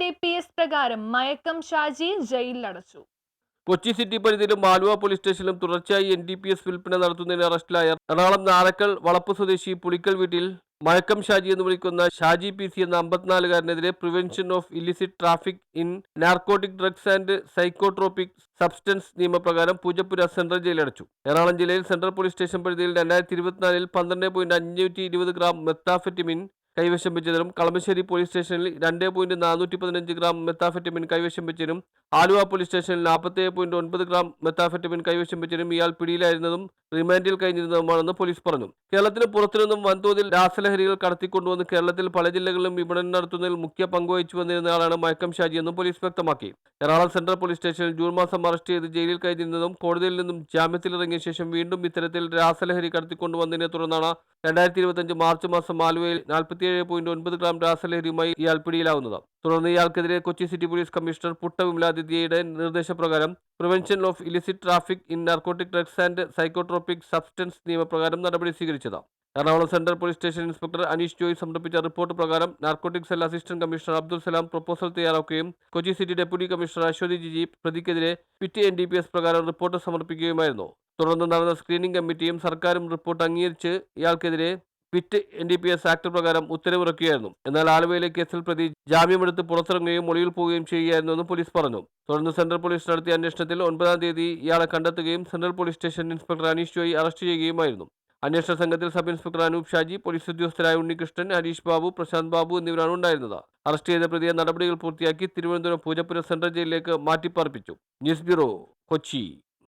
D P S പ്രകാരം മയക്കം ഷാജി ജയിലിലടച്ചു. കൊച്ചി സിറ്റി പരിധിയിലും ആലുവ പോലീസ് സ്റ്റേഷനിലും തുടർച്ചയായി എൻ ഡി പി എസ് വിൽപ്പന നടത്തുന്നതിന് അറസ്റ്റിലായ എറണാകുളം നാരക്കൽ വളപ്പ് സ്വദേശി പുളിക്കൽ വീട്ടിൽ മയക്കം ഷാജി എന്ന് വിളിക്കുന്ന ഷാജി പി സി എന്ന അമ്പത്തിനാലുകാരനെതിരെ prevention of illicit traffic in narcotic drugs and psychotropic substance നിയമപ്രകാരം പൂജപ്പുര സെൻട്രൽ ജയിലടച്ചു എറണാകുളം ജില്ലയിൽ സെൻട്രൽ പോലീസ് സ്റ്റേഷൻ പരിധിയിൽ രണ്ടായിരത്തി ഇരുപത്തിനാലിൽ പന്ത്രണ്ട് പോയിന്റ് അഞ്ഞൂറ്റി ഇരുപത് ഗ്രാം മെത്താഫെറ്റിമിൻ കൈവശം വെച്ചതിനും കളമശ്ശേരി പോലീസ് സ്റ്റേഷനിൽ രണ്ട് പോയിന്റ് നാനൂറ്റി പതിനഞ്ച് ഗ്രാം മെത്താഫെറ്റമിൻ കൈവശം വെച്ചതിനും ആലുവ പോലീസ് സ്റ്റേഷനിൽ നാൽപ്പത്തേഴ് പോയിന്റ് ഒൻപത് ഗ്രാം മെത്താഫെറ്റമിൻ കൈവശം വെച്ചതിനും ഇയാൾ പിടിയിലായിരുന്നതും റിമാൻഡിൽ കഴിഞ്ഞിരുന്നതുമാണെന്ന് പോലീസ് പറഞ്ഞു. കേരളത്തിന് പുറത്തുനിന്നും വൻതോതിൽ രാസലഹരികൾ കടത്തിക്കൊണ്ടുവന്ന് കേരളത്തിൽ പല ജില്ലകളിലും വിപണനം നടത്തുന്നതിൽ മുഖ്യ പങ്കുവഹിച്ചു വന്നിരുന്നയാളാണ് മയക്കം ഷാജി എന്നും പോലീസ് വ്യക്തമാക്കി. എറണാകുളം സെൻട്രൽ പോലീസ് സ്റ്റേഷനിൽ ജൂൺ മാസം അറസ്റ്റ് ചെയ്ത് ജയിലിൽ കഴിഞ്ഞിരുന്നതും കോടതിയിൽ നിന്നും ജാമ്യത്തിലിറങ്ങിയ ശേഷം വീണ്ടും ഇത്തരത്തിൽ രാസലഹരി കടത്തിക്കൊണ്ടുവന്നതിനെ തുടർന്നാണ് രണ്ടായിരത്തി ഇരുപത്തഞ്ച് മാർച്ച് മാസം ആലുവയിൽ നാൽപ്പത്തിയേഴ് പോയിന്റ് ഒൻപത് ഗ്രാം രാസലഹരിയുമായി ഇയാൾ പിടിയിലാവുന്നത്. തുടർന്ന് ഇയാൾക്കെതിരെ Kochi city police commissioner Putta വിമലാദിത്യയുടെ നിർദ്ദേശപ്രകാരം prevention of illicit traffic in narcotic drugs and psychotropic substance നിയമപ്രകാരം നടപടി സ്വീകരിച്ചത്. Ernakulam central police station inspector Aneesh Joy സമർപ്പിച്ച റിപ്പോർട്ട് പ്രകാരം narcotic cell assistant commissioner Abdul Salam proposal തയ്യാറാക്കുകയും Kochi city deputy commissioner Aswathy Jiji പ്രതിക്കെതിരെ PIT N D P S പ്രകാരം report സമർപ്പിക്കുകയുമായിരുന്നു. തുടർന്ന് നടന്ന സ്ക്രീനിംഗ് കമ്മിറ്റിയും സർക്കാരും റിപ്പോർട്ട് അംഗീകരിച്ച് ഇയാൾക്കെതിരെ PIT N D P S act പ്രകാരം ഉത്തരവിറക്കുകയായിരുന്നു. എന്നാൽ ആലുവയിലെ കേസിൽ പ്രതി ജാമ്യമെടുത്ത് പുറത്തിറങ്ങുകയും മൊഴിയിൽ പോവുകയും ചെയ്യുകയായിരുന്നുവെന്ന് പോലീസ് പറഞ്ഞു. തുടർന്ന് സെൻട്രൽ പോലീസ് നടത്തിയ അന്വേഷണത്തിൽ ഒൻപതാം തീയതി ഇയാളെ കണ്ടെത്തുകയും central police station inspector Aneesh Joy arrest ചെയ്യുകയുമായിരുന്നു. അന്വേഷണ സംഘത്തിൽ sub inspector Anoop Shaji police ഉദ്യോഗസ്ഥരായ Unnikrishnan Harish Babu Prashanth Babu എന്നിവരാണ് ഉണ്ടായിരുന്നത്. അറസ്റ്റ് ചെയ്ത പ്രതിയെ നടപടികൾ പൂർത്തിയാക്കി തിരുവനന്തപുരം പൂജപ്പുര സെൻട്രൽ ജയിലിലേക്ക് മാറ്റിപ്പാർപ്പിച്ചു. News bureau Kochi.